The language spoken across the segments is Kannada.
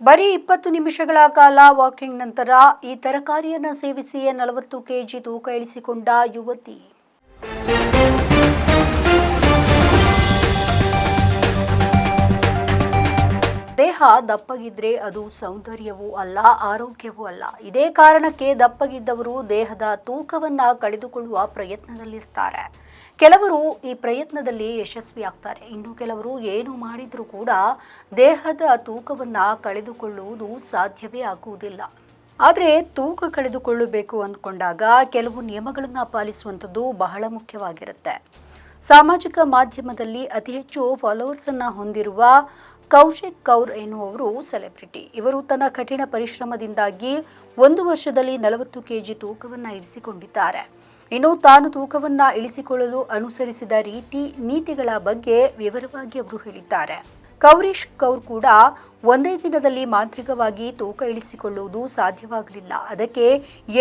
ಬರೀ ಇಪ್ಪತ್ತು ನಿಮಿಷಗಳ ಕಾಲ ವಾಕಿಂಗ್ ನಂತರ ಈ ತರಕಾರಿಯನ್ನು ಸೇವಿಸಿಯೇ ನಲವತ್ತು ಕೆಜಿ ತೂಕ ಇಳಿಸಿಕೊಂಡ ಯುವತಿ. ದೇಹ ದಪ್ಪಗಿದ್ರೆ ಅದು ಸೌಂದರ್ಯವೂ ಅಲ್ಲ, ಆರೋಗ್ಯವೂ ಅಲ್ಲ. ಇದೇ ಕಾರಣಕ್ಕೆ ದಪ್ಪಗಿದ್ದವರು ದೇಹದ ತೂಕವನ್ನ ಕಳೆದುಕೊಳ್ಳುವ ಪ್ರಯತ್ನದಲ್ಲಿರ್ತಾರೆ. ಕೆಲವರು ಈ ಪ್ರಯತ್ನದಲ್ಲಿ ಯಶಸ್ವಿಯಾಗ್ತಾರೆ ಇನ್ನು ಕೆಲವರು ಏನು ಮಾಡಿದರೂ ಕೂಡ ದೇಹದ ತೂಕವನ್ನು ಕಳೆದುಕೊಳ್ಳುವುದು ಸಾಧ್ಯವೇ ಆಗುವುದಿಲ್ಲ. ಆದರೆ ತೂಕ ಕಳೆದುಕೊಳ್ಳಬೇಕು ಅಂದ್ಕೊಂಡಾಗ ಕೆಲವು ನಿಯಮಗಳನ್ನು ಪಾಲಿಸುವಂಥದ್ದು ಬಹಳ ಮುಖ್ಯವಾಗಿರುತ್ತೆ. ಸಾಮಾಜಿಕ ಮಾಧ್ಯಮದಲ್ಲಿ ಅತಿ ಹೆಚ್ಚು ಫಾಲೋವರ್ಸ್ ಅನ್ನ ಹೊಂದಿರುವ ಕೌಶಿಕ್ ಕೌರ್ ಎನ್ನುವವರು ಸೆಲೆಬ್ರಿಟಿ. ಇವರು ತನ್ನ ಕಠಿಣ ಪರಿಶ್ರಮದಿಂದಾಗಿ ಒಂದು ವರ್ಷದಲ್ಲಿ ನಲವತ್ತು ಕೆಜಿ ತೂಕವನ್ನು ಇರಿಸಿಕೊಂಡಿದ್ದಾರೆ. ಇನ್ನು ತಾನು ತೂಕವನ್ನು ಇಳಿಸಿಕೊಳ್ಳಲು ಅನುಸರಿಸಿದ ರೀತಿ ನೀತಿಗಳ ಬಗ್ಗೆ ವಿವರವಾಗಿ ಅವರು ಹೇಳಿದ್ದಾರೆ. ಕೌರೀಶ್ ಕೌರ್ ಕೂಡ ಒಂದೇ ದಿನದಲ್ಲಿ ಮಾಂತ್ರಿಕವಾಗಿ ತೂಕ ಇಳಿಸಿಕೊಳ್ಳುವುದು ಸಾಧ್ಯವಾಗಲಿಲ್ಲ. ಅದಕ್ಕೆ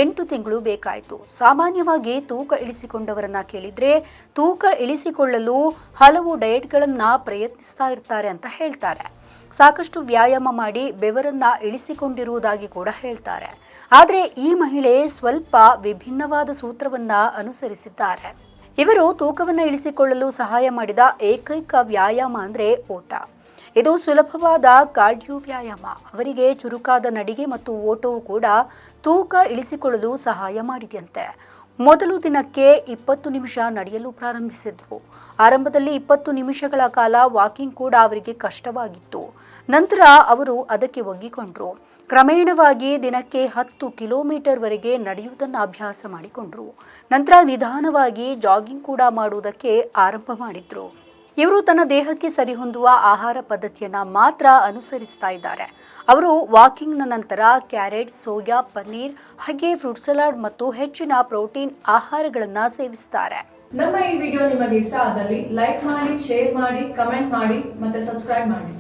ಎಂಟು ತಿಂಗಳು ಬೇಕಾಯಿತು. ಸಾಮಾನ್ಯವಾಗಿ ತೂಕ ಇಳಿಸಿಕೊಂಡವರನ್ನ ಕೇಳಿದ್ರೆ ತೂಕ ಇಳಿಸಿಕೊಳ್ಳಲು ಹಲವು ಡಯೆಟ್ಗಳನ್ನು ಪ್ರಯತ್ನಿಸ್ತಾ ಇರ್ತಾರೆ ಅಂತ ಹೇಳ್ತಾರೆ. ಸಾಕಷ್ಟು ವ್ಯಾಯಾಮ ಮಾಡಿ ಬೆವರನ್ನ ಇಳಿಸಿಕೊಂಡಿರುವುದಾಗಿ ಕೂಡ ಹೇಳ್ತಾರೆ. ಆದರೆ ಈ ಮಹಿಳೆ ಸ್ವಲ್ಪ ವಿಭಿನ್ನವಾದ ಸೂತ್ರವನ್ನ ಅನುಸರಿಸಿದ್ದಾರೆ. ಇವರು ತೂಕವನ್ನು ಇಳಿಸಿಕೊಳ್ಳಲು ಸಹಾಯ ಮಾಡಿದ ಏಕೈಕ ವ್ಯಾಯಾಮ ಅಂದ್ರೆ ಓಟ. ಇದು ಸುಲಭವಾದ ಕಾರ್ಡಿಯೋ ವ್ಯಾಯಾಮ. ಅವರಿಗೆ ಚುರುಕಾದ ನಡಿಗೆ ಮತ್ತು ಓಟವು ಕೂಡ ತೂಕ ಇಳಿಸಿಕೊಳ್ಳಲು ಸಹಾಯ ಮಾಡಿದೆಯಂತೆ. ಮೊದಲು ದಿನಕ್ಕೆ ಇಪ್ಪತ್ತು ನಿಮಿಷ ನಡೆಯಲು ಪ್ರಾರಂಭಿಸಿದ್ರು. ಆರಂಭದಲ್ಲಿ ಇಪ್ಪತ್ತು ನಿಮಿಷಗಳ ಕಾಲ ವಾಕಿಂಗ್ ಕೂಡ ಅವರಿಗೆ ಕಷ್ಟವಾಗಿತ್ತು. ನಂತರ ಅವರು ಅದಕ್ಕೆ ಒಗ್ಗಿಕೊಂಡ್ರು. ಕ್ರಮೇಣವಾಗಿ ದಿನಕ್ಕೆ ಹತ್ತು ಕಿಲೋಮೀಟರ್ವರೆಗೆ ನಡೆಯುವುದನ್ನು ಅಭ್ಯಾಸ ಮಾಡಿಕೊಂಡ್ರು. ನಂತರ ನಿಧಾನವಾಗಿ ಜಾಗಿಂಗ್ ಕೂಡ ಮಾಡುವುದಕ್ಕೆ ಆರಂಭ ಮಾಡಿದ್ರು. ಇವರು ತನ್ನ ದೇಹಕ್ಕೆ ಸರಿಹೊಂದುವ ಆಹಾರ ಪದ್ಧತಿಯನ್ನ ಮಾತ್ರ ಅನುಸರಿಸ್ತಾ ಇದ್ದಾರೆ. ಅವರು ವಾಕಿಂಗ್ನ ನಂತರ ಕ್ಯಾರೆಟ್, ಸೋಯಾ, ಪನ್ನೀರ್ ಹಾಗೆ ಫ್ರೂಟ್ ಸಲಾಡ್ ಮತ್ತು ಹೆಚ್ಚಿನ ಪ್ರೋಟೀನ್ ಆಹಾರಗಳನ್ನು ಸೇವಿಸ್ತಾರೆ. ನಮ್ಮ ಈ ವಿಡಿಯೋ ನಿಮಗೆ ಇಷ್ಟ ಆದಲ್ಲಿ ಲೈಕ್ ಮಾಡಿ, ಶೇರ್ ಮಾಡಿ, ಕಮೆಂಟ್ ಮಾಡಿ ಮತ್ತೆ ಸಬ್ಸ್ಕ್ರೈಬ್ ಮಾಡಿ.